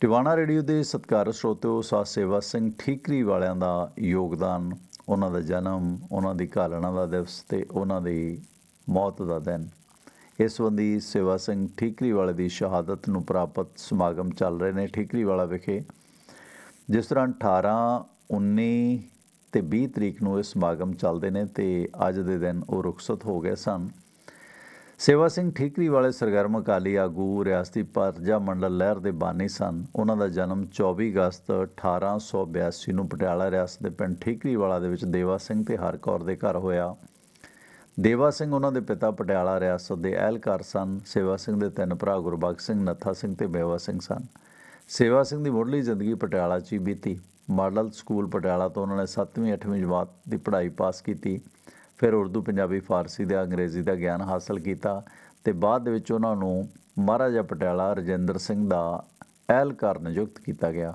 Tiwana radio ਦੇ ਸਤਿਕਾਰਤ ਸਰੋਤਿਓ ਸਾ ਸੇਵਾ ਸਿੰਘ ਠੀਕਰੀ ਵਾਲਿਆਂ ਦਾ ਯੋਗਦਾਨ, ਉਹਨਾਂ ਦਾ ਜਨਮ, ਉਹਨਾਂ ਦੀ ਘਾਲਣਾ ਦਾ ਦਿਵਸ ਤੇ ਉਹਨਾਂ ਦੀ ਮੌਤ ਦਾ ਦਿਨ। ਇਸ ਸੰਬੰਧੀ ਸੇਵਾ ਸਿੰਘ ਠੀਕਰੀ ਵਾਲੇ ਦੀ ਸ਼ਹਾਦਤ ਨੂੰ ਪ੍ਰਾਪਤ ਸਮਾਗਮ ਚੱਲ ਰਹੇ ਨੇ ਠੀਕਰੀ ਵਾਲਾ ਵਿਖੇ। ਜਿਸ ਤਰ੍ਹਾਂ 18 19 ਤੇ 20 ਤਰੀਕ ਨੂੰ ਇਹ ਸਮਾਗਮ ਚੱਲਦੇ ਨੇ ਤੇ ਅੱਜ ਦੇ ਦਿਨ ਉਹ ਰੁਖਸਤ ਹੋ ਗਏ ਸਨ। ਸੇਵਾ ਸਿੰਘ ਠੀਕਰੀ ਵਾਲੇ ਸਰਗਰਮ ਅਕਾਲੀ ਆਗੂ ਰਿਆਸਤੀ ਪਰਜਾ ਮੰਡਲ ਲਹਿਰ ਦੇ ਬਾਨੀ ਸਨ। ਉਹਨਾਂ ਦਾ ਜਨਮ 24 ਅਗਸਤ 1882 ਨੂੰ ਪਟਿਆਲਾ ਰਿਆਸਤ ਦੇ ਪਿੰਡ ਠੀਕਰੀ ਵਾਲਾ ਦੇ ਵਿੱਚ ਦੇਵਾ ਸਿੰਘ ਤੇ ਹਰਕੌਰ ਦੇ ਘਰ ਹੋਇਆ। ਦੇਵਾ ਸਿੰਘ ਉਹਨਾਂ ਦੇ ਪਿਤਾ ਪਟਿਆਲਾ ਰਿਆਸਤ ਦੇ ਅਹਿਲਕਾਰ ਸਨ। ਸੇਵਾ ਸਿੰਘ ਦੇ ਤਿੰਨ ਭਰਾ ਗੁਰਬਖਸ਼ ਸਿੰਘ, ਨੱਥਾ ਸਿੰਘ ਤੇ ਬੇਵਾ ਸਿੰਘ ਸਨ। ਸੇਵਾ ਸਿੰਘ ਦੀ ਮੁੱਢਲੀ ਜ਼ਿੰਦਗੀ ਪਟਿਆਲਾ 'ਚ ਹੀ ਬੀਤੀ। ਮਾਡਲ ਸਕੂਲ ਪਟਿਆਲਾ ਤੋਂ ਉਹਨਾਂ ਨੇ 7ਵੀਂ 8ਵੀਂ ਜਮਾਤ ਦੀ ਪੜ੍ਹਾਈ ਪਾਸ ਕੀਤੀ। ਫਿਰ ਉਰਦੂ, ਪੰਜਾਬੀ, ਫਾਰਸੀ ਤੇ ਅੰਗਰੇਜ਼ੀ ਦਾ ਗਿਆਨ ਹਾਸਲ ਕੀਤਾ ਤੇ ਬਾਅਦ ਦੇ ਵਿੱਚ ਉਹਨਾਂ ਨੂੰ ਮਹਾਰਾਜਾ ਪਟਿਆਲਾ ਰਜਿੰਦਰ ਸਿੰਘ ਦਾ ਅਹਿਲਕਾਰ ਨਿਯੁਕਤ ਕੀਤਾ ਗਿਆ।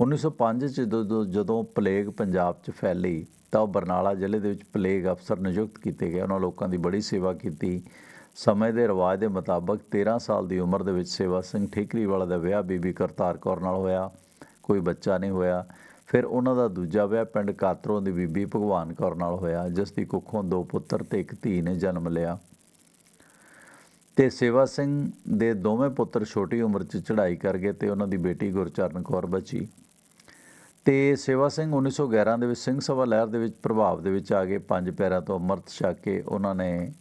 1905 ਚ ਜਦੋਂ ਜਦੋਂ ਪਲੇਗ ਪੰਜਾਬ 'ਚ ਫੈਲੀ ਤਾਂ ਉਹ ਬਰਨਾਲਾ ਜ਼ਿਲ੍ਹੇ ਦੇ ਵਿੱਚ ਪਲੇਗ ਅਫਸਰ ਨਿਯੁਕਤ ਕੀਤੇ ਗਏ। ਉਹਨਾਂ ਲੋਕਾਂ ਦੀ ਬੜੀ ਸੇਵਾ ਕੀਤੀ। ਸਮੇਂ ਦੇ ਰਿਵਾਜ ਦੇ ਮੁਤਾਬਕ 13 ਸਾਲ ਦੀ ਉਮਰ ਦੇ ਵਿੱਚ ਸੇਵਾ ਸਿੰਘ ਠੀਕਰੀਵਾਲਾ ਦਾ ਵਿਆਹ ਬੀਬੀ ਕਰਤਾਰ ਕੌਰ ਨਾਲ ਹੋਇਆ। ਕੋਈ ਬੱਚਾ ਨਹੀਂ ਹੋਇਆ। ਫਿਰ ਉਹਨਾਂ ਦਾ ਦੂਜਾ ਵਿਆਹ ਪਿੰਡ ਕਾਤਰੋਂ ਦੀ ਬੀਬੀ ਭਗਵਾਨ ਕੌਰ ਨਾਲ ਹੋਇਆ, ਜਿਸ ਦੀ ਕੁੱਖੋਂ ਦੋ ਪੁੱਤਰ ਤੇ ਇੱਕ ਧੀ ਨੇ ਜਨਮ ਲਿਆ। ਤੇ ਸੇਵਾ ਸਿੰਘ ਦੇ ਦੋਵੇਂ ਪੁੱਤਰ ਛੋਟੀ ਉਮਰ 'ਚ ਚੜ੍ਹਾਈ ਕਰ ਗਏ ਤੇ ਉਹਨਾਂ ਦੀ ਬੇਟੀ ਗੁਰਚਰਨ ਕੌਰ ਬਚੀ। ਤੇ ਸੇਵਾ ਸਿੰਘ 1911 ਦੇ ਵਿੱਚ ਸਿੰਘ ਸਭਾ ਲਹਿਰ ਦੇ ਵਿੱਚ ਪ੍ਰਭਾਵ ਦੇ ਵਿੱਚ ਆ ਗਏ। ਪੰਜ ਪੈਰਾਂ ਤੋਂ ਅੰਮ੍ਰਿਤ ਛਕ ਕੇ ਉਹਨਾਂ ਨੇ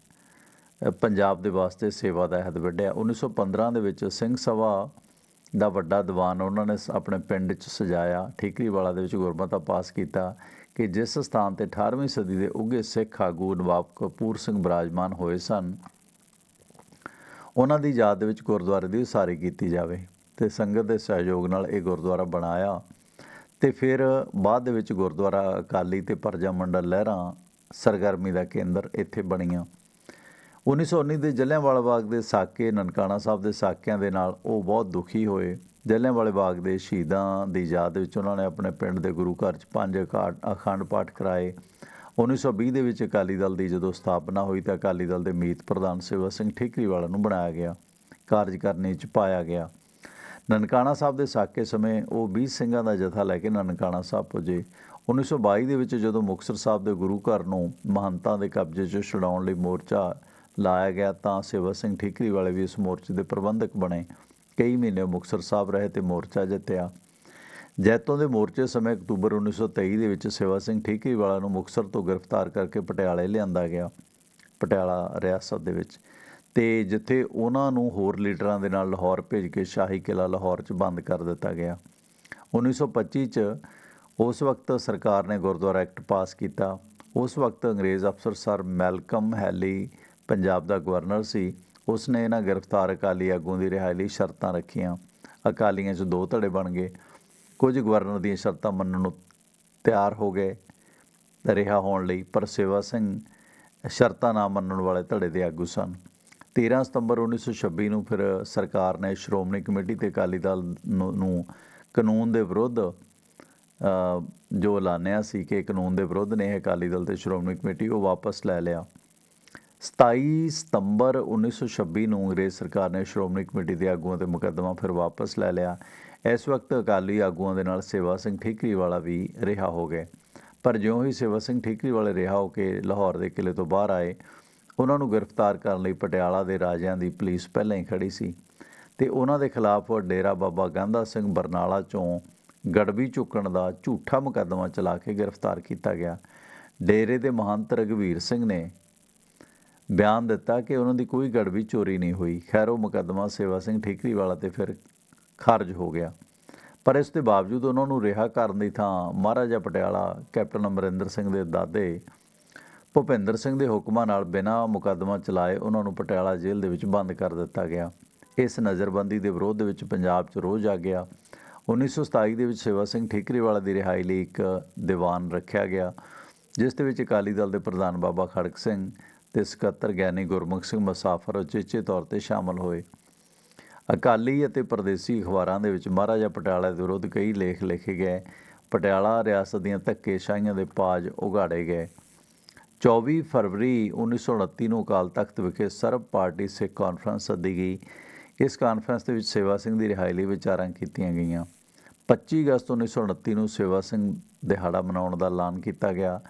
ਪੰਜਾਬ ਦੇ ਵਾਸਤੇ ਸੇਵਾ ਦਾ ਅਹਿਦ ਵਿੱਢਿਆ। 1915 ਦੇ ਵਿੱਚ ਸਿੰਘ ਸਭਾ ਦਾ ਵੱਡਾ ਦੀਵਾਨ ਉਹਨਾਂ ਨੇ ਸ- ਆਪਣੇ ਪਿੰਡ 'ਚ ਸਜਾਇਆ। ਠੀਕਰੀਵਾਲਾ ਦੇ ਵਿੱਚ ਗੁਰਮਤਾ ਪਾਸ ਕੀਤਾ ਕਿ ਜਿਸ ਸਥਾਨ ਤੇ 18ਵੀਂ ਸਦੀ ਦੇ ਉੱਘੇ ਸਿੱਖ ਆਗੂ ਨਵਾਬ ਕਪੂਰ ਸਿੰਘ ਬਿਰਾਜਮਾਨ ਹੋਏ ਸਨ, ਉਹਨਾਂ ਦੀ ਯਾਦ ਦੇ ਵਿੱਚ ਗੁਰਦੁਆਰੇ ਦੀ ਉਸਾਰੀ ਕੀਤੀ ਜਾਵੇ ਤੇ ਸੰਗਤ ਦੇ ਸਹਿਯੋਗ ਨਾਲ ਇਹ ਗੁਰਦੁਆਰਾ ਬਣਾਇਆ ਤੇ ਫਿਰ ਬਾਅਦ ਦੇ ਵਿੱਚ ਗੁਰਦੁਆਰਾ ਅਕਾਲੀ ਤੇ ਪਰਜਾ ਮੰਡਲ ਲਹਿਰਾਂ ਸਰਗਰਮੀ ਦਾ ਕੇਂਦਰ ਇੱਥੇ ਬਣੀਆਂ। 1919 ਦੇ ਜਲਿਆਂਵਾਲਾ ਬਾਗ ਦੇ ਸਾਕੇ, ਨਨਕਾਣਾ ਸਾਹਿਬ ਦੇ ਸਾਕਿਆਂ ਦੇ ਨਾਲ ਉਹ ਬਹੁਤ ਦੁਖੀ ਹੋਏ। ਜਲਿਆਂਵਾਲੇ ਬਾਗ ਦੇ ਸ਼ਹੀਦਾਂ ਦੀ ਯਾਦ ਵਿੱਚ ਉਹਨਾਂ ਨੇ ਆਪਣੇ ਪਿੰਡ ਦੇ ਗੁਰੂ ਘਰ 'ਚ ਪੰਜ ਅਖਾੜ ਅਖੰਡ ਪਾਠ ਕਰਾਏ। 1920 ਦੇ ਵਿੱਚ ਅਕਾਲੀ ਦਲ ਦੀ ਜਦੋਂ ਸਥਾਪਨਾ ਹੋਈ ਤਾਂ ਅਕਾਲੀ ਦਲ ਦੇ ਮੀਤ ਪ੍ਰਧਾਨ ਸੇਵਾ ਸਿੰਘ ਠੇਕਰੀਵਾਲਾ ਨੂੰ ਬਣਾਇਆ ਗਿਆ, ਕਾਰਜਕਾਰਨੀ 'ਚ ਪਾਇਆ ਗਿਆ। ਨਨਕਾਣਾ ਸਾਹਿਬ ਦੇ ਸਾਕੇ ਸਮੇਂ ਉਹ 20 ਸਿੰਘਾਂ ਦਾ ਜਥਾ ਲੈ ਕੇ ਨਨਕਾਣਾ ਸਾਹਿਬ ਪੁੱਜੇ। 1922 ਦੇ ਵਿੱਚ ਜਦੋਂ ਮੁਕਤਸਰ ਸਾਹਿਬ ਦੇ ਗੁਰੂ ਘਰ ਨੂੰ ਮਹੰਤਾਂ ਦੇ ਕਬਜ਼ੇ 'ਚ ਛੁਡਾਉਣ ਲਈ ਮੋਰਚਾ ਲਾਇਆ ਗਿਆ ਤਾਂ ਸੇਵਾ ਸਿੰਘ ਠੀਕਰੀ ਵਾਲੇ ਵੀ ਇਸ ਮੋਰਚੇ ਦੇ ਪ੍ਰਬੰਧਕ ਬਣੇ। ਕਈ ਮਹੀਨੇ ਉਹ ਮੁਕਤਸਰ ਸਾਹਿਬ ਰਹੇ ਤੇ ਮੋਰਚਾ ਜਿੱਤਿਆ। ਜੈਤੋਂ ਦੇ ਮੋਰਚੇ ਸਮੇਂ ਅਕਤੂਬਰ 1923 ਦੇ ਵਿੱਚ ਸੇਵਾ ਸਿੰਘ ਠੀਕਰੀ ਵਾਲਾ ਨੂੰ ਮੁਕਤਸਰ ਤੋਂ ਗ੍ਰਿਫਤਾਰ ਕਰਕੇ ਪਟਿਆਲੇ ਲਿਆਂਦਾ ਗਿਆ, ਪਟਿਆਲਾ ਰਿਆਸਤ ਦੇ ਵਿੱਚ। ਤੇ ਜਿੱਥੇ ਉਹਨਾਂ ਨੂੰ ਹੋਰ ਲੀਡਰਾਂ ਦੇ ਨਾਲ ਲਾਹੌਰ ਭੇਜ ਕੇ ਸ਼ਾਹੀ ਕਿਲਾ ਲਾਹੌਰ 'ਚ ਬੰਦ ਕਰ ਦਿੱਤਾ ਗਿਆ। 1925 ਚ ਉਸ ਵਕਤ ਸਰਕਾਰ ਨੇ ਗੁਰਦੁਆਰਾ ਐਕਟ ਪਾਸ ਕੀਤਾ। ਉਸ ਵਕਤ ਅੰਗਰੇਜ਼ ਅਫਸਰ ਸਰ ਮੈਲਕਮ ਹੈਲੀ ਪੰਜਾਬ ਦਾ ਗਵਰਨਰ ਸੀ ਉਸ ਨੇ ਇਹਨਾਂ ਗ੍ਰਿਫਤਾਰ ਅਕਾਲੀ ਆਗੂਆਂ ਦੀ ਰਿਹਾਈ ਲਈ ਸ਼ਰਤਾਂ ਰੱਖੀਆਂ। ਅਕਾਲੀਆਂ 'ਚ ਦੋ ਧੜੇ ਬਣ ਗਏ। ਕੁਝ ਗਵਰਨਰ ਦੀਆਂ ਸ਼ਰਤਾਂ ਮੰਨਣ ਨੂੰ ਤਿਆਰ ਹੋ ਗਏ ਰਿਹਾ ਹੋਣ ਲਈ, ਪਰ ਸੇਵਾ ਸਿੰਘ ਸ਼ਰਤਾਂ ਨਾ ਮੰਨਣ ਵਾਲੇ ਧੜੇ ਦੇ ਆਗੂ ਸਨ। 13 ਸਤੰਬਰ 1926 ਨੂੰ ਫਿਰ ਸਰਕਾਰ ਨੇ ਸ਼੍ਰੋਮਣੀ ਕਮੇਟੀ ਤੇ ਅਕਾਲੀ ਦਲ ਨੂੰ ਕਾਨੂੰਨ ਦੇ ਵਿਰੁੱਧ ਜੋ ਐਲਾਨਿਆ ਸੀ ਕਿ ਕਾਨੂੰਨ ਦੇ ਵਿਰੁੱਧ ਨੇ ਇਹ ਅਕਾਲੀ ਦਲ ਤੇ ਸ਼੍ਰੋਮਣੀ ਕਮੇਟੀ ਉਹ ਵਾਪਸ ਲੈ ਲਿਆ। 27 ਸਤੰਬਰ 1926 ਨੂੰ ਅੰਗਰੇਜ਼ ਸਰਕਾਰ ਨੇ ਸ਼੍ਰੋਮਣੀ ਕਮੇਟੀ ਦੇ ਆਗੂਆਂ ਤੇ ਮੁਕੱਦਮਾ ਫਿਰ ਵਾਪਸ ਲੈ ਲਿਆ। ਇਸ ਵਕਤ ਅਕਾਲੀ ਆਗੂਆਂ ਦੇ ਨਾਲ ਸੇਵਾ ਸਿੰਘ ਠੀਕਰੀ ਵਾਲਾ ਵੀ ਰਿਹਾ ਹੋ ਗਏ। ਪਰ ਜਿਉਂ ਹੀ ਸੇਵਾ ਸਿੰਘ ਠੀਕਰੀ ਵਾਲੇ ਰਿਹਾ ਹੋ ਕੇ ਲਾਹੌਰ ਦੇ ਕਿਲੇ ਤੋਂ ਬਾਹਰ ਆਏ, ਉਹਨਾਂ ਨੂੰ ਗ੍ਰਿਫਤਾਰ ਕਰਨ ਲਈ ਪਟਿਆਲਾ ਦੇ ਰਾਜਿਆਂ ਦੀ ਪੁਲਿਸ ਪਹਿਲਾਂ ਹੀ ਖੜੀ ਸੀ ਤੇ ਉਹਨਾਂ ਦੇ ਖਿਲਾਫ ਡੇਰਾ ਬਾਬਾ ਗਾਂਧਾ ਸਿੰਘ ਬਰਨਾਲਾ ਚੋਂ ਗੜਬੀ ਚੁੱਕਣ ਦਾ ਝੂਠਾ ਮੁਕੱਦਮਾ ਚਲਾ ਕੇ ਗ੍ਰਿਫਤਾਰ ਕੀਤਾ ਗਿਆ। ਡੇਰੇ ਦੇ ਮਹੰਤ ਰਘਵੀਰ ਸਿੰਘ ਨੇ ਬਿਆਨ ਦਿੱਤਾ ਕਿ ਉਹਨਾਂ ਦੀ ਕੋਈ ਗੜਬੀ ਚੋਰੀ ਨਹੀਂ ਹੋਈ। ਖੈਰ, ਉਹ ਮੁਕੱਦਮਾ ਸੇਵਾ ਸਿੰਘ ਠੀਕਰੀਵਾਲਾ ਤੇ ਫਿਰ ਖਾਰਜ ਹੋ ਗਿਆ। ਪਰ ਇਸ ਦੇ ਬਾਵਜੂਦ ਉਹਨਾਂ ਨੂੰ ਰਿਹਾ ਕਰਨ ਦੀ ਥਾਂ ਮਹਾਰਾਜਾ ਪਟਿਆਲਾ, ਕੈਪਟਨ ਅਮਰਿੰਦਰ ਸਿੰਘ ਦੇ ਦਾਦੇ ਭੁਪਿੰਦਰ ਸਿੰਘ ਦੇ ਹੁਕਮਾਂ ਨਾਲ ਬਿਨਾਂ ਮੁਕੱਦਮਾ ਚਲਾਏ ਉਹਨਾਂ ਨੂੰ ਪਟਿਆਲਾ ਜੇਲ੍ਹ ਦੇ ਵਿੱਚ ਬੰਦ ਕਰ ਦਿੱਤਾ ਗਿਆ। ਇਸ ਨਜ਼ਰਬੰਦੀ ਦੇ ਵਿਰੋਧ ਦੇ ਵਿੱਚ ਪੰਜਾਬ 'ਚ ਰੋਹ ਆ ਗਿਆ। 1927 ਦੇ ਵਿੱਚ ਸੇਵਾ ਸਿੰਘ ਠੀਕਰੀਵਾਲਾ ਦੀ ਰਿਹਾਈ ਲਈ ਇੱਕ ਦੀਵਾਨ ਰੱਖਿਆ ਗਿਆ, ਜਿਸ ਦੇ ਵਿੱਚ ਅਕਾਲੀ ਦਲ ਦੇ ਪ੍ਰਧਾਨ ਬਾਬਾ ਖੜਕ ਸਿੰਘ ਤੇ ਸਕੱਤਰ ਗਿਆਨੀ ਗੁਰਮੁਖ ਸਿੰਘ ਮੁਸਾਫਰ ਉਚੇਚੇ ਤੌਰ ਤੇ ਸ਼ਾਮਲ ਹੋਏ। ਅਕਾਲੀ ਅਤੇ ਪਰਦੇਸੀ ਅਖਬਾਰਾਂ ਦੇ ਵਿੱਚ ਮਹਾਰਾਜਾ ਪਟਿਆਲਾ ਦੇ ਵਿਰੁੱਧ ਕਈ ਲੇਖ ਲਿਖੇ ਗਏ। ਪਟਿਆਲਾ ਰਿਆਸਤ ਦੀਆਂ ਧੱਕੇਸ਼ਾਹੀਆਂ ਦੇ ਪਾਜ ਉਗਾੜੇ ਗਏ। 24 ਫਰਵਰੀ 1929 ਨੂੰ ਅਕਾਲ ਤਖਤ ਵਿਖੇ ਸਰਬ ਪਾਰਟੀ ਸਿੱਖ ਕਾਨਫਰੰਸ ਸੱਦੀ ਗਈ। ਇਸ ਕਾਨਫਰੰਸ ਦੇ ਵਿੱਚ ਸੇਵਾ ਸਿੰਘ ਦੀ ਰਿਹਾਈ ਲਈ ਵਿਚਾਰਾਂ ਕੀਤੀਆਂ ਗਈਆਂ। 25 ਅਗਸਤ 1929 ਨੂੰ ਸੇਵਾ ਸਿੰਘ ਦਿਹਾੜਾ ਮਨਾਉਣ ਦਾ ਐਲਾਨ ਕੀਤਾ ਗਿਆ।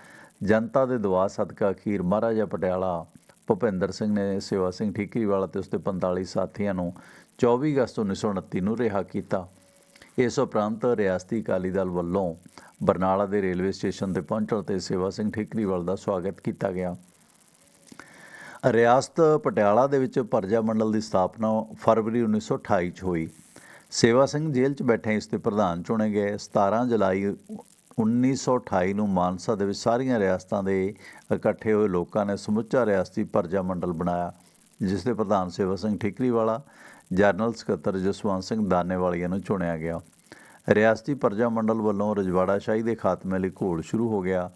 ਜਨਤਾ ਦੇ ਦੁਆ ਸਦਕਾ ਅਖੀਰ ਮਹਾਰਾਜਾ ਪਟਿਆਲਾ ਭੁਪਿੰਦਰ ਸਿੰਘ ਨੇ ਸੇਵਾ ਸਿੰਘ ਠੀਕਰੀਵਾਲਾ ਤੇ ਉਸਦੇ 45 ਸਾਥੀਆਂ ਨੂੰ 24 ਅਗਸਤ 1929 ਨੂੰ ਰਿਹਾ ਕੀਤਾ। ਇਸ ਉਪਰੰਤ ਰਿਆਸਤੀ ਅਕਾਲੀ ਦਲ ਵੱਲੋਂ ਬਰਨਾਲਾ ਦੇ ਰੇਲਵੇ ਸਟੇਸ਼ਨ ਤੇ ਪਹੁੰਚਣ ਤੇ ਸੇਵਾ ਸਿੰਘ ਠੀਕਰੀਵਾਲ ਦਾ ਸਵਾਗਤ ਕੀਤਾ ਗਿਆ। ਰਿਆਸਤ ਪਟਿਆਲਾ ਦੇ ਵਿੱਚ ਪਰਜਾ ਮੰਡਲ ਦੀ ਸਥਾਪਨਾ ਫਰਵਰੀ 1928 ਚ ਹੋਈ। ਸੇਵਾ ਸਿੰਘ ਜੇਲ੍ਹ 'ਚ ਬੈਠੇ ਇਸ ਦੇ ਪ੍ਰਧਾਨ ਚੁਣੇ ਗਏ 17 ਜੁਲਾਈ 1928 ਨੂੰ ਮਾਨਸਾ ਦੇ ਵਿੱਚ ਸਾਰੀਆਂ ਰਿਆਸਤਾਂ ਦੇ ਇਕੱਠੇ ਹੋਏ ਲੋਕਾਂ ਨੇ ਸਮੁੱਚਾ ਰਿਆਸਤੀ ਪਰਜਾ ਮੰਡਲ ਬਣਾਇਆ, ਜਿਸ ਦੇ ਪ੍ਰਧਾਨ ਸੇਵਾ ਸਿੰਘ ਠੀਕਰੀਵਾਲਾ, ਜਨਰਲ ਸਕੱਤਰ ਜਸਵੰਤ ਸਿੰਘ ਦਾਨੇਵਾਲੀਆ ਨੂੰ ਚੁਣਿਆ ਗਿਆ। ਰਿਆਸਤੀ ਪਰਜਾ ਮੰਡਲ ਵੱਲੋਂ ਰਜਵਾੜਾ ਸ਼ਾਹੀ ਦੇ ਖਾਤਮੇ ਲਈ ਘੋਲ ਸ਼ੁਰੂ ਹੋ ਗਿਆ।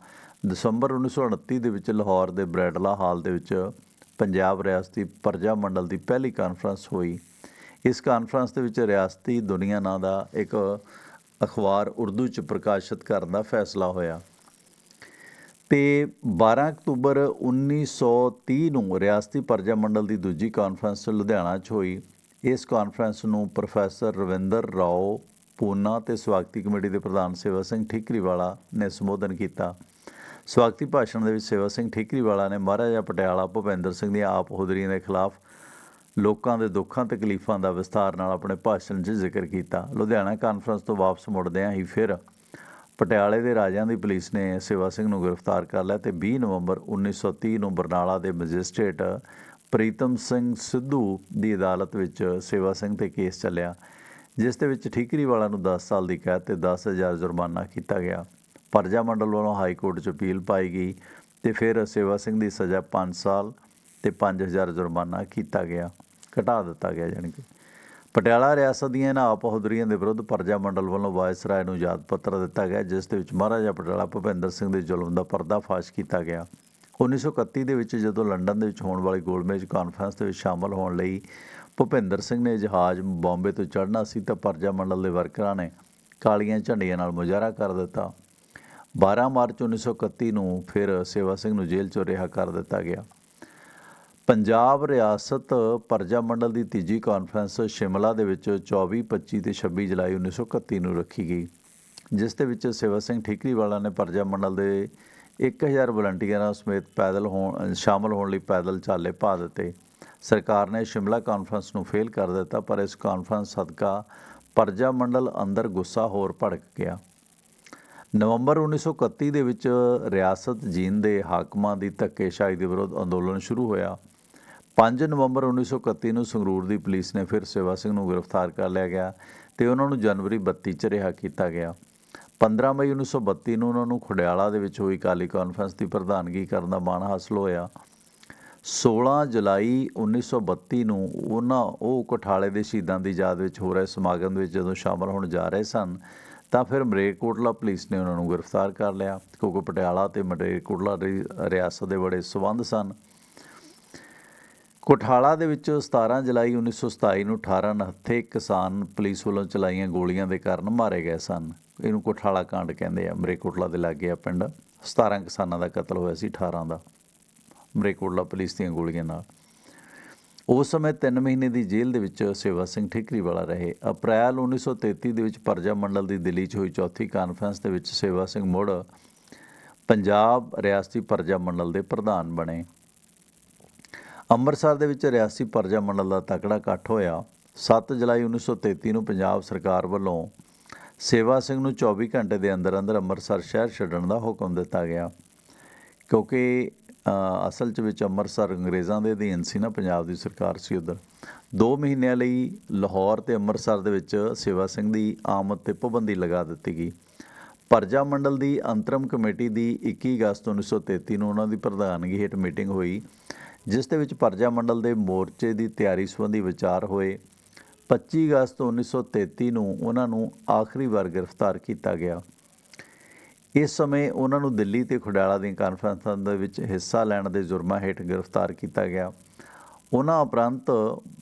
ਦਸੰਬਰ 1929 ਦੇ ਵਿੱਚ ਲਾਹੌਰ ਦੇ ਬ੍ਰੈਡਲਾ ਹਾਲ ਦੇ ਵਿੱਚ ਪੰਜਾਬ ਰਿਆਸਤੀ ਪ੍ਰਜਾ ਮੰਡਲ ਦੀ ਪਹਿਲੀ ਕਾਨਫਰੰਸ ਹੋਈ। ਇਸ ਕਾਨਫਰੰਸ ਦੇ ਵਿੱਚ ਰਿਆਸਤੀ ਦੁਨੀਆ ਨਾਂ ਦਾ ਇੱਕ ਅਖਬਾਰ ਉਰਦੂ ਚ ਪ੍ਰਕਾਸ਼ਿਤ ਕਰਨ ਦਾ ਫੈਸਲਾ ਹੋਇਆ। ਤੇ 12 ਅਕਤੂਬਰ 1930 ਨੂੰ ਰਿਆਸਤੀ ਪਰਜਾ ਮੰਡਲ ਦੀ ਦੂਜੀ ਕਾਨਫਰੰਸ ਲੁਧਿਆਣਾ 'ਚ ਹੋਈ। ਇਸ ਕਾਨਫਰੰਸ ਨੂੰ ਪ੍ਰੋਫੈਸਰ ਰਵਿੰਦਰ ਰਾਓ ਪੂਨਾ ਤੇ ਸਵਾਗਤੀ ਕਮੇਟੀ ਦੇ ਪ੍ਰਧਾਨ ਸੇਵਾ ਸਿੰਘ ਠੀਕਰੀਵਾਲਾ ਨੇ ਸੰਬੋਧਨ ਕੀਤਾ। ਸਵਾਗਤੀ ਭਾਸ਼ਣ ਦੇ ਵਿੱਚ ਸੇਵਾ ਸਿੰਘ ਠੀਕਰੀਵਾਲਾ ਨੇ ਮਹਾਰਾਜਾ ਪਟਿਆਲਾ ਭੁਪਿੰਦਰ ਸਿੰਘ ਦੀਆਂ ਆਪ ਹੁਦਰੀਆਂ ਦੇ ਖਿਲਾਫ ਲੋਕਾਂ ਦੇ ਦੁੱਖਾਂ, ਤਕਲੀਫਾਂ ਦਾ ਵਿਸਥਾਰ ਨਾਲ ਆਪਣੇ ਭਾਸ਼ਣ 'ਚ ਜ਼ਿਕਰ ਕੀਤਾ। ਲੁਧਿਆਣਾ ਕਾਨਫਰੰਸ ਤੋਂ ਵਾਪਸ ਮੁੜਦਿਆਂ ਹੀ ਫਿਰ ਪਟਿਆਲੇ ਦੇ ਰਾਜਿਆਂ ਦੀ ਪੁਲਿਸ ਨੇ ਸੇਵਾ ਸਿੰਘ ਨੂੰ ਗ੍ਰਿਫਤਾਰ ਕਰ ਲਿਆ ਤੇ 20 ਨਵੰਬਰ 1930 ਨੂੰ ਬਰਨਾਲਾ ਦੇ ਮੈਜਿਸਟ੍ਰੇਟ ਪ੍ਰੀਤਮ ਸਿੰਘ ਸਿੱਧੂ ਦੀ ਅਦਾਲਤ ਵਿੱਚ ਸੇਵਾ ਸਿੰਘ ਤੇ ਕੇਸ ਚੱਲਿਆ, ਜਿਸ ਦੇ ਵਿੱਚ ਠੀਕਰੀ ਵਾਲਾ ਨੂੰ 10 ਸਾਲ ਦੀ ਕੈਦ ਤੇ 10000 ਜੁਰਮਾਨਾ ਕੀਤਾ ਗਿਆ। ਪਰਜਾ ਮੰਡਲ ਵੱਲੋਂ ਹਾਈ ਕੋਰਟ 'ਚ ਅਪੀਲ ਪਾਈ ਗਈ ਤੇ ਫਿਰ ਸੇਵਾ ਸਿੰਘ ਦੀ ਸਜ਼ਾ 5 ਸਾਲ ਤੇ 5000 ਜੁਰਮਾਨਾ ਕੀਤਾ ਗਿਆ। ਘਟਾ ਦਿੱਤਾ ਗਿਆ ਜਾਣੀ ਕਿ। ਪਟਿਆਲਾ ਰਿਆਸਤ ਦੀਆਂ ਇਹਨਾਂ ਆਪ ਆਪਹੁਦਰੀਆਂ ਦੇ ਵਿਰੁੱਧ ਪਰਜਾ ਮੰਡਲ ਵੱਲੋਂ ਵਾਇਸਰਾਏ ਨੂੰ ਯਾਦ ਪੱਤਰ ਦਿੱਤਾ ਗਿਆ, ਜਿਸ ਦੇ ਵਿੱਚ ਮਹਾਰਾਜਾ ਪਟਿਆਲਾ ਭੁਪਿੰਦਰ ਸਿੰਘ ਦੇ ਜ਼ੁਲਮ ਦਾ ਪਰਦਾਫਾਸ਼ ਕੀਤਾ ਗਿਆ। 1931 ਦੇ ਵਿੱਚ ਜਦੋਂ ਲੰਡਨ ਦੇ ਵਿੱਚ ਹੋਣ ਵਾਲੀ ਗੋਲਮੇਜ ਕਾਨਫਰੰਸ ਦੇ ਵਿੱਚ ਸ਼ਾਮਲ ਹੋਣ ਲਈ ਭੁਪਿੰਦਰ ਸਿੰਘ ਨੇ ਜਹਾਜ਼ ਬੰਬੇ ਤੋਂ ਚੜ੍ਹਨਾ ਸੀ ਤਾਂ ਪਰਜਾ ਮੰਡਲ ਦੇ ਵਰਕਰਾਂ ਨੇ ਕਾਲੀਆਂ ਝੰਡੀਆਂ ਨਾਲ ਮੁਜ਼ਾਹਰਾ ਕਰ ਦਿੱਤਾ। 12 ਮਾਰਚ 1931 ਨੂੰ ਫਿਰ ਸੇਵਾ ਸਿੰਘ ਨੂੰ ਜੇਲ੍ਹ ਚੋਂ ਰਿਹਾ ਕਰ ਦਿੱਤਾ ਗਿਆ। ਪੰਜਾਬ ਰਿਆਸਤ ਪਰਜਾ ਮੰਡਲ ਦੀ ਤੀਜੀ ਕਾਨਫਰੰਸ ਸ਼ਿਮਲਾ ਦੇ ਵਿੱਚ 24 25 ਤੇ 26 ਜੁਲਾਈ 1931 ਨੂੰ ਰੱਖੀ ਗਈ, ਜਿਸ ਦੇ ਵਿੱਚ ਸੇਵਾ ਸਿੰਘ ਠੀਕਰੀਵਾਲਾ ਨੇ ਪਰਜਾ ਮੰਡਲ ਦੇ 1000 ਵਲੰਟੀਅਰਾਂ ਸਮੇਤ ਪੈਦਲ ਹੋਣ, ਸ਼ਾਮਲ ਹੋਣ ਲਈ ਪੈਦਲ ਚਾਲੇ ਪਾ ਦਿੱਤੇ। ਸਰਕਾਰ ਨੇ ਸ਼ਿਮਲਾ ਕਾਨਫਰੰਸ ਨੂੰ ਫੇਲ ਕਰ ਦਿੱਤਾ, ਪਰ ਇਸ ਕਾਨਫਰੰਸ ਸਦਕਾ ਪਰਜਾ ਮੰਡਲ ਅੰਦਰ ਗੁੱਸਾ ਹੋਰ ਭੜਕ ਗਿਆ। ਨਵੰਬਰ 1931 ਦੇ ਵਿੱਚ ਰਿਆਸਤ ਜੀਂਦ ਦੇ ਹਾਕਮਾਂ ਦੀ ਧੱਕੇਸ਼ਾਹੀ ਦੇ ਵਿਰੁੱਧ ਅੰਦੋਲਨ ਸ਼ੁਰੂ ਹੋਇਆ। 5 ਨਵੰਬਰ 1931 ਨੂੰ ਸੰਗਰੂਰ ਦੀ ਪੁਲਿਸ ਨੇ ਫਿਰ ਸੇਵਾ ਸਿੰਘ ਨੂੰ ਗ੍ਰਿਫਤਾਰ ਕਰ ਲਿਆ ਗਿਆ ਤੇ ਉਹਨਾਂ ਨੂੰ ਜਨਵਰੀ 32 ਚ ਰਿਹਾ ਕੀਤਾ ਗਿਆ। 15 ਮਈ 1932 ਨੂੰ ਉਹਨਾਂ ਨੂੰ ਖੁਡਿਆਲਾ ਦੇ ਵਿੱਚ ਹੋਈ ਕਾਲੀ ਕਾਨਫਰੰਸ ਦੀ ਪ੍ਰਧਾਨਗੀ ਕਰਨ ਦਾ ਮਾਣ ਹਾਸਲ ਹੋਇਆ। 16 ਜੁਲਾਈ 1932 ਨੂੰ ਉਹਨਾਂ ਉਹ ਕੋਠਾਲੇ ਦੇ ਸ਼ਹੀਦਾਂ ਦੀ ਯਾਦ ਵਿੱਚ ਹੋ ਰਹੇ ਸਮਾਗਮ ਵਿੱਚ ਜਦੋਂ ਸ਼ਾਮਲ ਹੋਣ ਜਾ ਰਹੇ ਸਨ, ਤਾਂ ਫਿਰ ਮਰੇਕੋਟਲਾ ਪੁਲਿਸ ਨੇ ਉਹਨਾਂ ਨੂੰ ਗ੍ਰਿਫਤਾਰ ਕਰ ਲਿਆ। ਕਿਉਂਕਿ ਪਟਿਆਲਾ ਤੇ ਮਰੇਕੋਟਲਾ ਰਿ- ਰਿਆਸਤ ਦੇ ਬੜੇ ਸਬੰਧ ਸਨ। ਕੋਠਾਲਾ ਦੇ ਵਿੱਚ 17 ਜੁਲਾਈ 1927 ਨੂੰ 18 ਨਹੱਥੇ ਕਿਸਾਨ ਪੁਲਿਸ ਵੱਲੋਂ ਚਲਾਈਆਂ ਗੋਲੀਆਂ ਦੇ ਕਾਰਨ ਮਾਰੇ ਗਏ ਸਨ। ਇਹਨੂੰ ਕੋਠਾਲਾ ਕਾਂਡ ਕਹਿੰਦੇ ਆ। ਮਰੇਕੋਟਲਾ ਦੇ ਲਾਗੇ ਆ ਪਿੰਡ। 17 ਕਿਸਾਨਾਂ ਦਾ ਕਤਲ ਹੋਇਆ ਸੀ 18 ਦਾ। ਮਰੇਕੋਟਲਾ ਪੁਲਿਸ ਦੀਆਂ ਗੋਲੀਆਂ ਨਾਲ। ਉਸ ਸਮੇਂ 3 ਮਹੀਨੇ ਦੀ ਜੇਲ੍ਹ ਦੇ ਵਿੱਚ ਸੇਵਾ ਸਿੰਘ ਠੀਕਰੀਵਾਲਾ ਰਹੇ। ਅਪ੍ਰੈਲ 1933 ਦੇ ਵਿੱਚ ਪਰਜਾ ਮੰਡਲ ਦੀ ਦਿੱਲੀ 'ਚ ਹੋਈ ਚੌਥੀ ਕਾਨਫਰੰਸ ਦੇ ਵਿੱਚ ਸੇਵਾ ਸਿੰਘ ਮੁੜ ਪੰਜਾਬ ਰਿਆਸਤੀ ਪਰਜਾ ਮੰਡਲ ਦੇ ਪ੍ਰਧਾਨ ਬਣੇ। ਅੰਮ੍ਰਿਤਸਰ ਦੇ ਵਿੱਚ ਰਿਆਸੀ ਪਰਜਾ ਮੰਡਲ ਦਾ ਤਕੜਾ ਇਕੱਠ ਹੋਇਆ। 7 ਜੁਲਾਈ 1933 ਨੂੰ ਪੰਜਾਬ ਸਰਕਾਰ ਵੱਲੋਂ ਸੇਵਾ ਸਿੰਘ ਨੂੰ 24 ਘੰਟੇ ਦੇ ਅੰਦਰ ਅੰਦਰ ਅੰਮ੍ਰਿਤਸਰ ਸ਼ਹਿਰ ਛੱਡਣ ਦਾ ਹੁਕਮ ਦਿੱਤਾ ਗਿਆ। ਕਿਉਂਕਿ ਅਸਲ 'ਚ ਵਿੱਚ ਅੰਮ੍ਰਿਤਸਰ ਅੰਗਰੇਜ਼ਾਂ ਦੇ ਅਧੀਨ ਸੀ ਨਾ ਪੰਜਾਬ ਦੀ ਸਰਕਾਰ ਸੀ ਉਧਰ। 2 ਮਹੀਨਿਆਂ ਲਈ ਲਾਹੌਰ ਤੇ ਅੰਮ੍ਰਿਤਸਰ ਦੇ ਵਿੱਚ ਸੇਵਾ ਸਿੰਘ ਦੀ ਆਮਦ ਤੇ ਪਾਬੰਦੀ ਲਗਾ ਦਿੱਤੀ ਗਈ। ਪਰਜਾ ਮੰਡਲ ਦੀ ਅੰਤਰਮ ਕਮੇਟੀ ਦੀ 21 ਅਗਸਤ 1933 ਨੂੰ ਉਹਨਾਂ ਦੀ ਪ੍ਰਧਾਨਗੀ ਹੇਠ ਮੀਟਿੰਗ ਹੋਈ। ਜਿਸ ਦੇ ਵਿੱਚ ਪਰਜਾ ਮੰਡਲ ਦੇ ਮੋਰਚੇ ਦੀ ਤਿਆਰੀ ਸੰਬੰਧੀ ਵਿਚਾਰ ਹੋਏ। 25 ਅਗਸਤ 1933 ਨੂੰ ਉਹਨਾਂ ਨੂੰ ਆਖਰੀ ਵਾਰ ਗ੍ਰਿਫਤਾਰ ਕੀਤਾ ਗਿਆ। ਇਸ ਸਮੇਂ ਉਹਨਾਂ ਨੂੰ ਦਿੱਲੀ ਤੇ ਖੁਡਾਲਾ ਦੀਆਂ ਕਾਨਫਰੰਸਾਂ ਦੇ ਵਿੱਚ ਹਿੱਸਾ ਲੈਣ ਦੇ ਜੁਰਮਾਂ ਹੇਠ ਗ੍ਰਿਫਤਾਰ ਕੀਤਾ ਗਿਆ। ਉਹਨਾਂ ਉਪਰੰਤ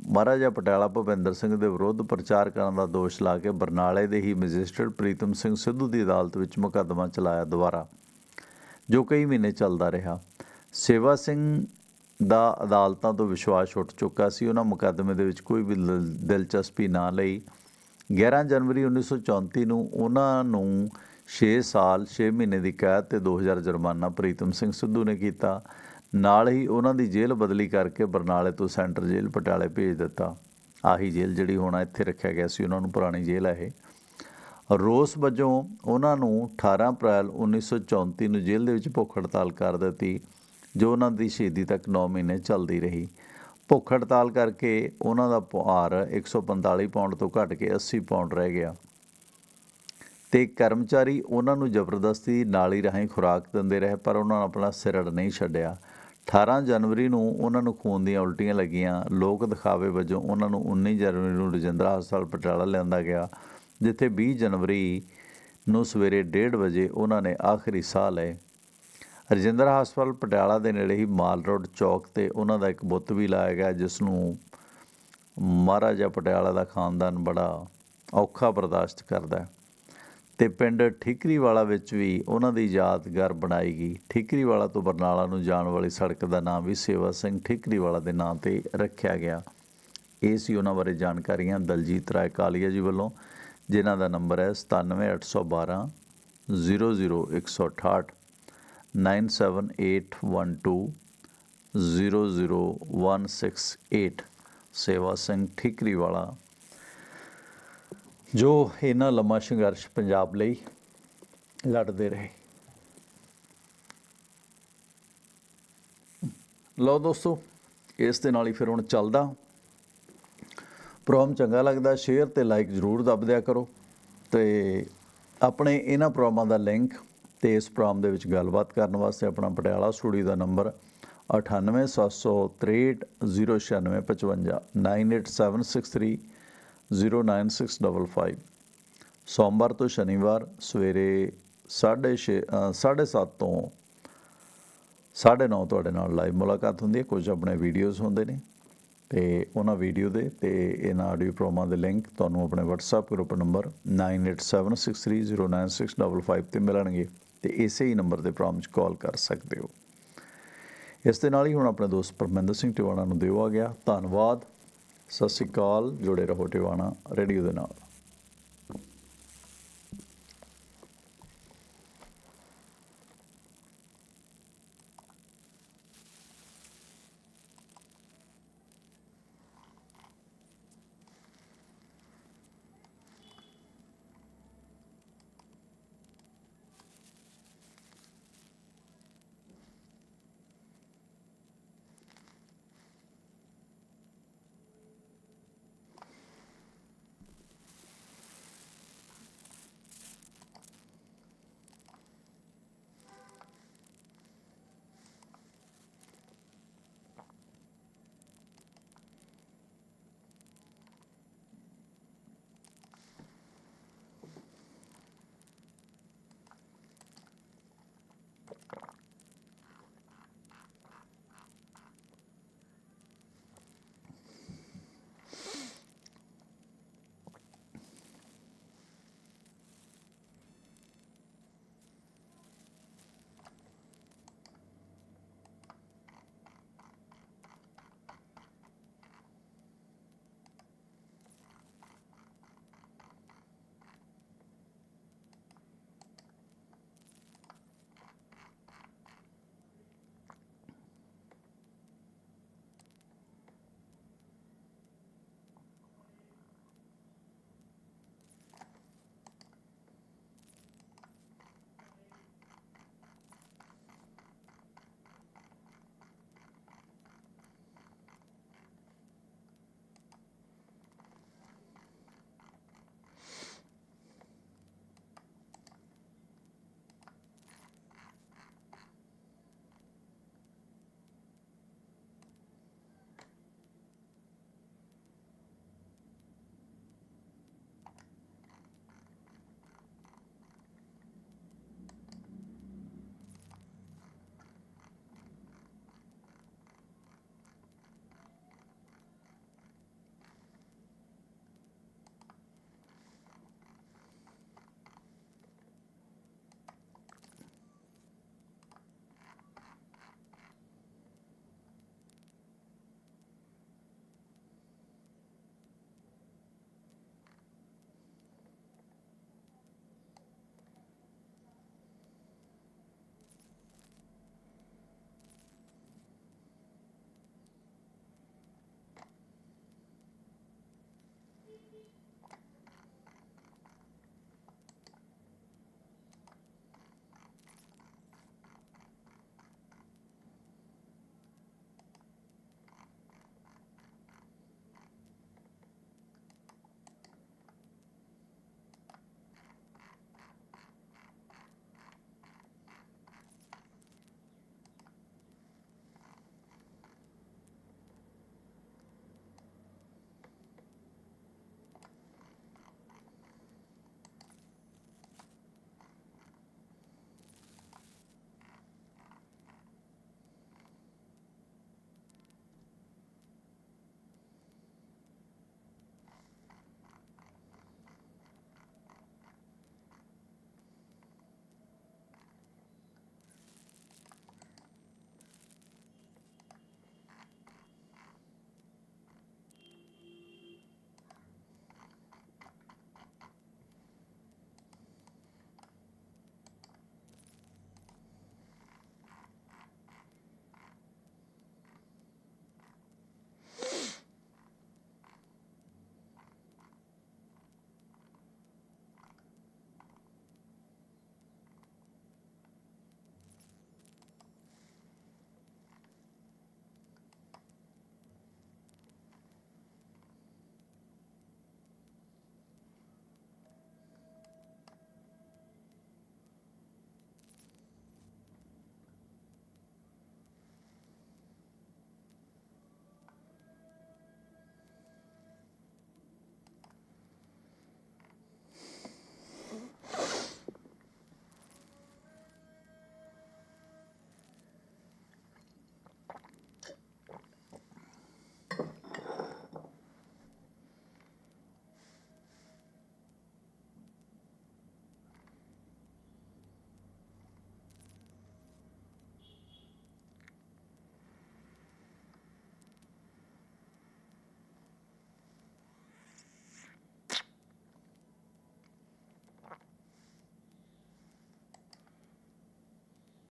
ਮਹਾਰਾਜਾ ਪਟਿਆਲਾ ਭੁਪਿੰਦਰ ਸਿੰਘ ਦੇ ਵਿਰੁੱਧ ਪ੍ਰਚਾਰ ਕਰਨ ਦਾ ਦੋਸ਼ ਲਾ ਕੇ ਬਰਨਾਲੇ ਦੇ ਹੀ ਮੈਜਿਸਟਰੇਟ ਪ੍ਰੀਤਮ ਸਿੰਘ ਸਿੱਧੂ ਦੀ ਅਦਾਲਤ ਵਿੱਚ ਮੁਕੱਦਮਾ ਚਲਾਇਆ ਦੁਬਾਰਾ, ਜੋ ਕਈ ਮਹੀਨੇ ਚੱਲਦਾ ਰਿਹਾ। ਸੇਵਾ ਸਿੰਘ ਦਾ ਅਦਾਲਤਾਂ ਤੋਂ ਵਿਸ਼ਵਾਸ ਉੱਠ ਚੁੱਕਾ ਸੀ। ਉਹਨਾਂ ਮੁਕੱਦਮੇ ਦੇ ਵਿੱਚ ਕੋਈ ਵੀ ਦਿਲ- ਦਿਲਚਸਪੀ ਨਾ ਲਈ। 11 ਜਨਵਰੀ 1934 ਨੂੰ ਉਹਨਾਂ ਨੂੰ 6 ਸਾਲ 6 ਮਹੀਨੇ ਦੀ ਕੈਦ ਤੇ 2000 ਜੁਰਮਾਨਾ ਪ੍ਰੀਤਮ ਸਿੰਘ ਸਿੱਧੂ ਨੇ ਕੀਤਾ। ਨਾਲ ਹੀ ਉਹਨਾਂ ਦੀ ਜੇਲ੍ਹ ਬਦਲੀ ਕਰਕੇ ਬਰਨਾਲੇ ਤੋਂ ਸੈਂਟਰ ਜੇਲ੍ਹ ਪਟਿਆਲੇ ਭੇਜ ਦਿੱਤਾ। ਆਹੀ ਜੇਲ੍ਹ ਜਿਹੜੀ ਹੁਣ ਇੱਥੇ ਰੱਖਿਆ ਗਿਆ ਸੀ, ਉਹਨਾਂ ਨੂੰ ਪੁਰਾਣੀ ਜੇਲ੍ਹ ਹੈ ਇਹ। ਰੋਸ ਵਜੋਂ ਉਹਨਾਂ ਨੂੰ 18 ਅਪ੍ਰੈਲ 1934 ਨੂੰ ਜੇਲ੍ਹ ਦੇ ਵਿੱਚ ਭੁੱਖ ਹੜਤਾਲ ਕਰ ਦਿੱਤੀ। ਜੋ ਉਹਨਾਂ ਦੀ ਸ਼ਹੀਦੀ ਤੱਕ 9 ਮਹੀਨੇ ਚੱਲਦੀ ਰਹੀ। ਭੁੱਖ ਹੜਤਾਲ ਕਰਕੇ ਉਹਨਾਂ ਦਾ ਭਾਰ 145 ਪਾਉਂਡ ਤੋਂ ਘਟ ਕੇ 80 ਪਾਉਂਡ ਰਹਿ ਗਿਆ। ਤੇ ਕਰਮਚਾਰੀ ਉਹਨਾਂ ਨੂੰ ਜ਼ਬਰਦਸਤੀ ਨਾਲੀ ਰਾਹੀਂ ਖੁਰਾਕ ਦਿੰਦੇ ਰਹੇ, ਪਰ ਉਹਨਾਂ ਨੇ ਆਪਣਾ ਸਿਰੜ ਨਹੀਂ ਛੱਡਿਆ। 18 ਜਨਵਰੀ ਨੂੰ ਉਹਨਾਂ ਨੂੰ ਖੂਨ ਦੀਆਂ ਉਲਟੀਆਂ ਲੱਗੀਆਂ। ਲੋਕ ਦਿਖਾਵੇ ਵਜੋਂ ਉਹਨਾਂ ਨੂੰ 19 ਜਨਵਰੀ ਨੂੰ ਰਜਿੰਦਰਾ ਹਸਪਤਾਲ ਪਟਿਆਲਾ ਲਿਆਂਦਾ ਗਿਆ, ਜਿੱਥੇ 20 ਜਨਵਰੀ ਨੂੰ ਸਵੇਰੇ 1:30 ਵਜੇ ਉਹਨਾਂ ਨੇ ਆਖਰੀ ਸਾਹ ਲਏ। ਰਜਿੰਦਰ ਹਸਪਤਾਲ ਪਟਿਆਲਾ ਦੇ ਨੇੜੇ ਹੀ ਮਾਲ ਰੋਡ ਚੌਕ ਤੇ ਉਹਨਾਂ ਦਾ ਇੱਕ ਬੁੱਤ ਵੀ ਲਾਇਆ ਗਿਆ, ਜਿਸ ਨੂੰ ਮਹਾਰਾਜਾ ਪਟਿਆਲਾ ਦਾ ਖਾਨਦਾਨ ਬੜਾ ਔਖਾ ਬਰਦਾਸ਼ਤ ਕਰਦਾ ਹੈ। ਤੇ ਪਿੰਡ ਠੀਕਰੀਵਾਲਾ ਵਿੱਚ ਵੀ ਉਹਨਾਂ ਦੀ ਯਾਦਗਾਰ ਬਣਾਈ ਗਈ। ਠੀਕਰੀਵਾਲਾ ਤੋਂ ਬਰਨਾਲਾ ਨੂੰ ਜਾਣ ਵਾਲੀ ਸੜਕ ਦਾ ਨਾਮ ਵੀ ਸੇਵਾ ਸਿੰਘ ਠੀਕਰੀਵਾਲਾ ਦੇ ਨਾਂ ਤੇ ਰੱਖਿਆ ਗਿਆ। ਇਹ ਸੀ ਉਹਨਾਂ ਬਾਰੇ ਜਾਣਕਾਰੀਆਂ ਦਲਜੀਤ ਰਾਏ ਕਾਲੀਆ ਜੀ ਵੱਲੋਂ, ਜਿਨ੍ਹਾਂ ਦਾ ਨੰਬਰ ਹੈ 97812 00168 97812 00168 ਸੇਵਾ ਸਿੰਘ ਠੀਕਰੀਵਾਲਾ ਜੋ ਇਹਨਾਂ ਲੰਮਾ ਸੰਘਰਸ਼ ਪੰਜਾਬ ਲਈ ਲੜਦੇ ਰਹੇ। ਲਓ ਦੋਸਤੋ, ਇਸ ਦੇ ਨਾਲ ਹੀ ਫਿਰ ਹੁਣ ਚੱਲਦਾ। ਪ੍ਰੋਗਰਾਮ ਚੰਗਾ ਲੱਗਦਾ, ਸ਼ੇਅਰ ਤੇ ਲਾਈਕ ਜ਼ਰੂਰ ਦਬਦਿਆ ਕਰੋ ਤੇ ਆਪਣੇ ਇਹਨਾਂ ਪ੍ਰੋਗਰਾਮਾਂ ਦਾ ਲਿੰਕ ਤੇ ਇਸ ਪ੍ਰੋਗਰਾਮ ਦੇ ਵਿੱਚ ਗੱਲਬਾਤ ਕਰਨ ਵਾਸਤੇ ਆਪਣਾ ਪਟਿਆਲਾ ਸਟੂਡੀਓ ਦਾ ਨੰਬਰ 9876309655 98763 09655 ਸੋਮਵਾਰ ਤੋਂ ਸ਼ਨੀਵਾਰ ਸਵੇਰੇ 6:30 7:30 ਤੋਂ 9:30 ਤੁਹਾਡੇ ਨਾਲ ਲਾਈਵ ਮੁਲਾਕਾਤ ਹੁੰਦੀ ਹੈ। ਕੁਝ ਆਪਣੇ ਵੀਡੀਓਜ਼ ਹੁੰਦੇ ਨੇ ਤੇ ਉਹਨਾਂ ਵੀਡੀਓ ਦੇ ਤੇ ਇਹਨਾਂ ਆਡੀਓ ਪ੍ਰੋਗਰਾਮਾਂ ਦੇ ਲਿੰਕ ਤੁਹਾਨੂੰ ਆਪਣੇ WhatsApp ਗਰੁੱਪ ਨੰਬਰ 9876309655 ਤੇ ਮਿਲਣਗੇ। ਤੇ ਇਸੇ ਹੀ ਨੰਬਰ ਦੇ ਪ੍ਰੋਗਰਾਮ 'ਚ ਕਾਲ ਕਰ ਸਕਦੇ ਹੋ। ਇਸ ਦੇ ਨਾਲ ਹੀ ਹੁਣ ਆਪਣੇ ਦੋਸਤ ਪਰਮਿੰਦਰ ਸਿੰਘ ਟਿਵਾਣਾ ਨੂੰ ਦਿਓ ਆ ਗਿਆ। ਧੰਨਵਾਦ। ਸਤਿ ਸ਼੍ਰੀ ਅਕਾਲ। ਜੁੜੇ ਰਹੋ ਟਿਵਾਣਾ ਰੇਡੀਓ ਦੇ ਨਾਲ।